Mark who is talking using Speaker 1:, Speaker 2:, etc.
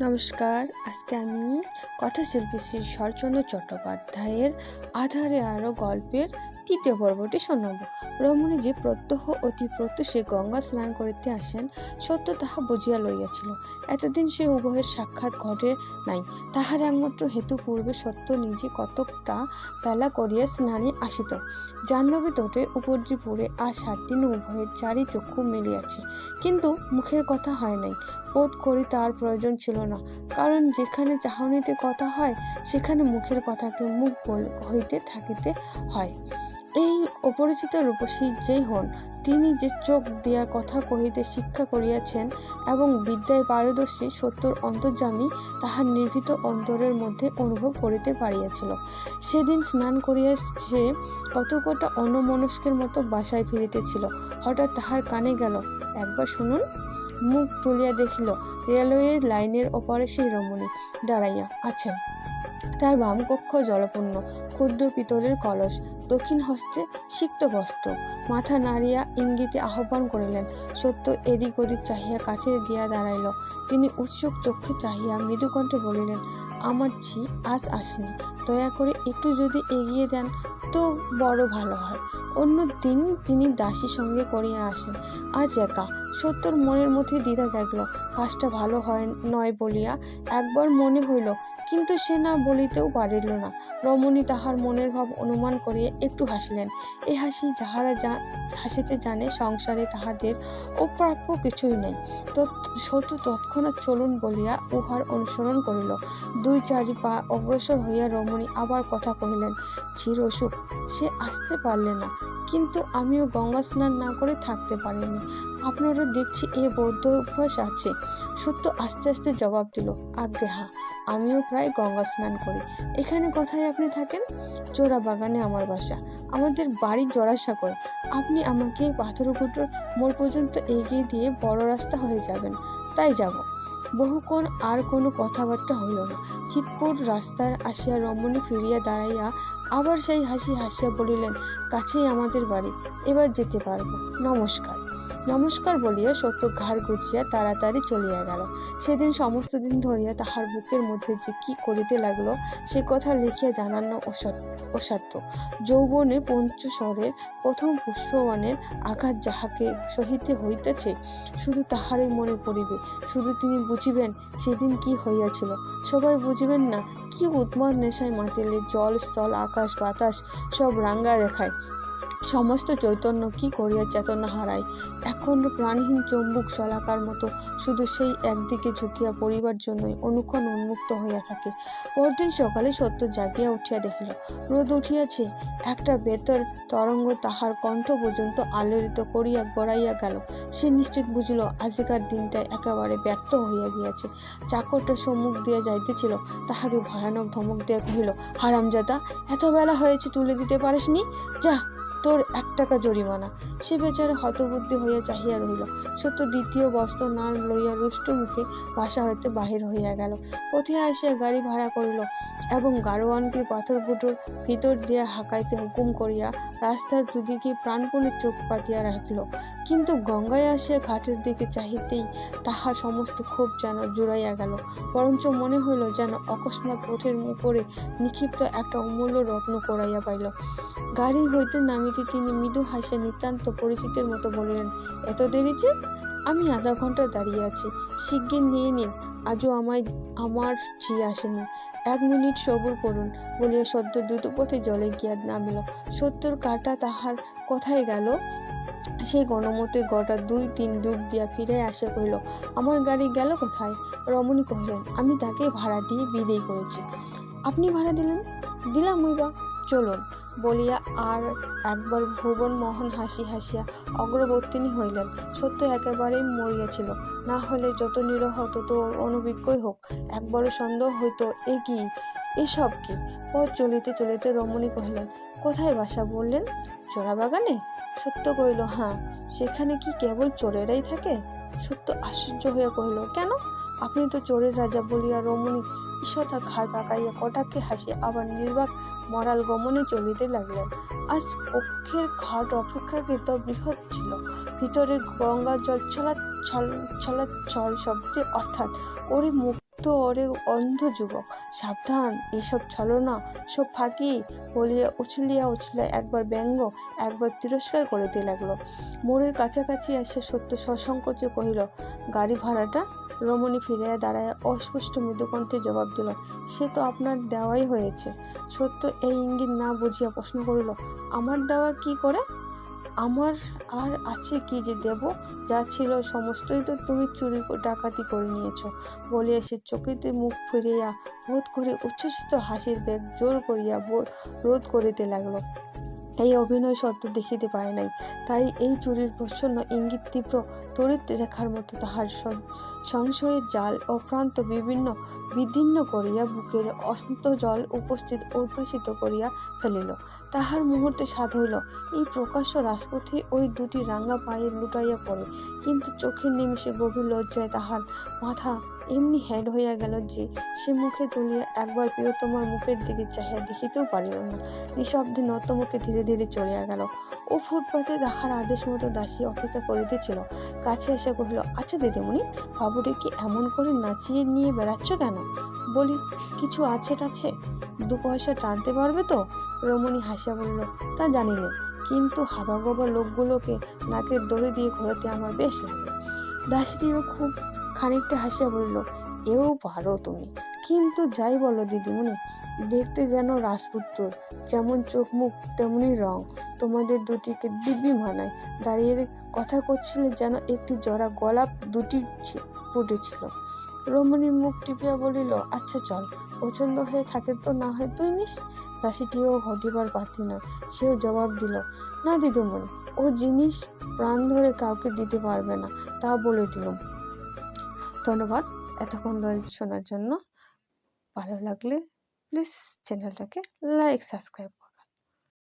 Speaker 1: নমস্কার। আজকে আমি কথাশিল্পী শ্রী শরৎচন্দ্র চট্টোপাধ্যায়ের আধারে আরও গল্পের তৃতীয় পর্বটি শোনাব। রমণী যে প্রত্যহ অতি প্রত্যুষে গঙ্গা স্নান করিতে আসেন, সত্য তাহা বুঝিয়া লইয়াছিল। এতদিন সে উভয়ের সাক্ষাৎ ঘটে নাই। তাহার একমাত্র হেতু পূর্বে সত্য নিজে কতকটা বেলা করিয়া স্নানে আসিত। জাহ্নবী তটে উপর্যিপুরে আর সাত দিন উভয়ের চারি চক্ষু মিলিয়াছে। কিন্তু মুখের কথা হয় নাই। বোধ করি তার প্রয়োজন ছিল না। কারণ যেখানে চাহনিতে কথা হয়, সেখানে মুখের কথাকে মুখ হইতে থাকিতে হয়। এই অপরিচিত রূপসী যেই হন, তিনি যে চোখ দিয়া কথা কহিতে শিক্ষা করিয়াছেন এবং বিদ্যায় পারদর্শী সত্যর অন্তর্জামী তাহার নির্ভীত অন্তরের মধ্যে অনুভব করিতে পারিয়াছিল। সেদিন স্নান করিয়া সে কতকটা অন্যমনস্কের মতো বাসায় ফিরিতেছিল। হঠাৎ তাহার কানে গেল, একবার শুনুন। মুখ তুলিয়া দেখিল, রেলওয়ে লাইনের ওপরে সেই রমণী দাঁড়াইয়া আছেন। তার বাম কক্ষ জলপূর্ণ, ক্ষুদ্র পিতলের কলস, দক্ষিণ হস্তে সিক্ত বস্ত্র। মাথা নাড়িয়া ইঙ্গিতে আহ্বান করিলেন, সত্য এদিক ওদিক চাহিয়া কাছে গিয়া দাঁড়াইল। তিনি উৎসুক চক্ষে চাহিয়া মৃদুকণ্ঠে বলিলেন আমার ঝি আজ আসেনি। দয়া করে একটু যদি এগিয়ে দেন তো বড় ভালো হয়। অন্য দিন তিনি দাসী সঙ্গে করিয়া আসেন। আজ একা। সত্যর মনের মধ্যে দ্বিধা জাগল। কাজটা ভালো হয় নয় বলিয়া একবার মনে হইল কিন্তু সে না বলিতেও পারিল না। রমণী তাহার মনের ভাব অনুমান করিয়া একটু হাসিলেন। এ হাসি যাহারা হাসিতে জানে সংসারে তাহাদের অপ্রাপ্য কিছুই নেই। সত্য তৎক্ষণাৎ চলুন বলিয়া উহার অনুসরণ করিল। দুই চারি পা অগ্রসর হইয়া রমণী আবার কথা কহিলেন চির অসুখ, সে আসতে পারলে না। কিন্তু আমিও গঙ্গা স্নান না করে থাকতে পারিনি। আপনারও দেখছি এ বৌদ্ধ অভ্যাস আছে। সত্য আস্তে আস্তে জবাব দিল, আজ্ঞে, হা। আমিও প্রায় গঙ্গা স্নান করি। এখানে কোথায় আপনি থাকেন, চোরা বাগানে আমার বাসা। আমাদের বাড়ি জোড়াসাঁকোয় আপনি আমাকে পাথরকুটোর মোড় পর্যন্ত এগিয়ে দিয়ে বড় রাস্তা হয়ে যাবেন। তাই যাব। বহুক্ষণ আর কোনো কথাবার্তা হইল না। চিতপুর রাস্তায় আসিয়া রমণী ফিরিয়া দাঁড়াইয়া আবার সেই হাসি হাসিয়া বলিলেন, কাছেই আমাদের বাড়ি। এবার যেতে পারব। নমস্কার। নমস্কার বলিয়া সত্য ঘাড় গুছিয়া তাড়াতাড়ি চলিয়া গেল। সেদিন সমস্ত দিন ধরিয়া তাহার বুকের মধ্যে যে কি করিতে লাগল, সে কথা লিখিয়া জানানো অসাধ্য। যৌবনে পঞ্চস্বরের প্রথম পুষ্পবনের আঘাত যাহাকে সহিতে হইতেছে, শুধু তাহারই মনে পড়িবে। শুধু তিনি বুঝিবেন সেদিন কি হইয়াছিল। সবাই বুঝিবেন না, কি উৎমাদ নেশায় মাতিলে জল, স্থল, আকাশ, বাতাস সব রাঙ্গা রেখায় সমস্ত চৈতন্য কি করিয়া চেতনা হারায়? এখন প্রাণহীন চম্বুক শলাকার মতো শুধু সেই একদিকে ঝুঁকিয়া পড়িবার জন্যই অনুক্ষণ উন্মুক্ত হইয়া থাকে। পরদিন সকালে সত্য জাগিয়া উঠিয়া দেখিল, রোদ উঠিয়াছে। একটা বেতর তরঙ্গ তাহার কণ্ঠ পর্যন্ত আলোড়িত করিয়া গড়াইয়া গেল। সে নিশ্চিত বুঝিল, আজিকার দিনটা একেবারে ব্যর্থ হইয়া গিয়াছে। চাকরটা সম্মুখ দিয়া যাইতেছিল, তাহাকে ভয়ানক ধমক দিয়া কহিল, হারামজাদা, এত বেলা হয়েছে তুলে দিতে পারিসনি? যা তোর এক টাকা জরিমানা। সে বেচারা হতবুদ্ধি হইয়া চাহিয়া রহিল। সত্য দ্বিতীয় বস্ত্র না লইয়া রুষ্ট মুখে বাসা হইতে বাহির হইয়া গেল। পথে আসিয়া গাড়ি ভাড়া করিল। এবং গারোয়ানকে পাথর ফুটোর ভিতর দিয়া হাঁকাইতে হুকুম করিয়া রাস্তার দুদিকে প্রাণপণে চোখ পাতিয়া রাখিল। কিন্তু গঙ্গায় আসিয়া ঘাটের দিকে চাহিতেই তাহার সমস্ত ক্ষোভ যেন জুড়াইয়া গেল। বরঞ্চ মনে হইল যেন অকস্মাৎ পথের উপরে নিক্ষিপ্ত একটা অমূল্য রত্ন করাইয়া পাইল। গাড়ি হইতে নামিতে তিনি মৃদু হাসিয়া নিতান্ত পরিচিতের মতো বলিলেন, এত দেরি যে? আমি আধা ঘণ্টা দাঁড়িয়ে আছি। শিগগির নিয়ে নিন। আজও আমায়, আমার ঝি আসেনি। এক মিনিট সবুর করুন, বলিয়া সদ্য দ্রুতপথে জলে গিয়া নামিল। সত্তর কাটা তাহার কথায় গেল। সেই গণমতে গটা দুই তিন ডুব দিয়া ফিরে আসে কহিল, আমার গাড়ি গেল কোথায়? রমণী কহিলেন, আমি তাকে ভাড়া দিয়ে বিদেয় করেছি। আপনি ভাড়া দিলেন? দিলাম ওই বা চলুন। বলিয়া আর একবার ভুবন মোহন হাসি হাসিয়া অগ্রবর্তিনী হইলেন। সত্য একেবারেই মরিয়াছিল না হলে যত নিরহ, তত অনভিজ্ঞই হোক। একবারও সন্দেহ হইতো, এ কি? এসব কি? পথ চলিতে চলিতে রমণী কহিলেন, কোথায় বাসা বললেন? চোরা বাগানে? সত্য কহিল হ্যাঁ সেখানে কি কেবল চোরেরাই থাকে? সত্য আশ্চর্য হইয়া কহিল, কেন? আপনি তো চোরের রাজা বলিয়া রমণী ঈশতা ঘাড় পাকাইয়া কটাকে হাসি, আবার নির্বাক মরাল গমনে চলিতে লাগলেন। আজ কক্ষের ঘাট অপেক্ষাকৃত বৃহৎ ছিল। ভিতরে গঙ্গা জল ছলা ছল ছলা ছল শব্দে, অর্থাৎ ওরে মুক্ত ওরে অন্ধ যুবক, সাবধান, এসব ছলনা সব ফাঁকি, বলিয়া উছলিয়া উছলিয়া একবার ব্যঙ্গ, একবার তিরস্কার করিতে লাগল। মোড়ের কাছাকাছি এসে সত্য সসংকোচে কহিল, গাড়ি ভাড়াটা? রমণী ফিরিয়া দাঁড়ায় অস্পষ্ট মৃদুকণ্ঠে জবাব দিল, সে তো আপনার দেওয়াই হয়েছে। সত্য এই ইঙ্গিত না বুঝিয়া প্রশ্ন করিল, আমার দেওয়া কি করে? আমার আর আছে কি যে দেব? যা ছিল সমস্তই তো তুমি চুরি ডাকাতি করে নিয়েছ। বলিয়া সে চকিতে মুখ ফিরিয়া বোধ করে উচ্ছ্বসিত হাসির বেগ জোর করিয়া রোধ করিতে লাগল। এই অভিনয় সত্য দেখিতে পায় নাই। তাই এই চুরির প্রচ্ছন্ন ইঙ্গিত তীব্র তড়িৎ রেখার মতো তাহার সংশয়ের জাল অক্রান্ত বিভিন্ন বিদীর্ণ করিয়া বুকের অন্তজল উপস্থিত উদ্ভাসিত করিয়া ফেলিল। তাহার মুহূর্তে সাধ হইল। এই প্রকাশ্য রাজপথে ওই দুটি রাঙ্গা পায়ে লুটাইয়া পড়ে। কিন্তু চোখের নিমিষে গভীর লজ্জায় তাহার মাথা এমনি হ্যাড হইয়া গেল যে সে মুখে তুলিয়া একবার প্রিয়তমার মুখের দিকে চাহিয়া দেখিতেও পারিল না। নিঃশব্দে নতমুখে ধীরে ধীরে চলিয়া গেল। ও ফুটপাতে তাহার আদেশ মতো দাসী অপেক্ষা করিতেছিল। কাছে এসে কহিল আচ্ছা দিদিমণি বাবুরে কি এমন করে নাচিয়ে নিয়ে বেড়াচ্ছ কেন? বলি, কিছু আছে টাছে? দু পয়সা টানতে পারবে তো? রমণী হাসিয়া বলল, তা জানি নে, কিন্তু হাবাগোবা লোকগুলোকে নাকের দড়ি দিয়ে ঘোরাতে আমার বেশ লাগে। দাসীটিও খুব খানিকটা হাসিয়া বলল, এও পারো তুমি। কিন্তু যাই বলো দিদিমণি, দেখতে যেন রাজপুত্র, যেমন চোখ মুখ তেমনি রং। তোমাদের দুটিকে দিব্যি মানায়। দাঁড়িয়ে কথা করছিলে যেন একটি জোড়া গোলাপ দুটি ফুটেছিল। রমণীর মুখ টিপিয়া বলিল আচ্ছা চল, পছন্দ হয়ে থাকে তো না হয় তুই নিস? দাসীটিও ঘটিবার পাতি নয় সেও জবাব দিল, না দিদিমণি, ও জিনিস প্রাণ ধরে কাউকে দিতে পারবে না, তা বলে দিলাম। ধন্যবাদ এতক্ষণ ধরে শোনার জন্য। ভালো লাগলে প্লিজ চ্যানেলটাকে লাইক সাবস্ক্রাইব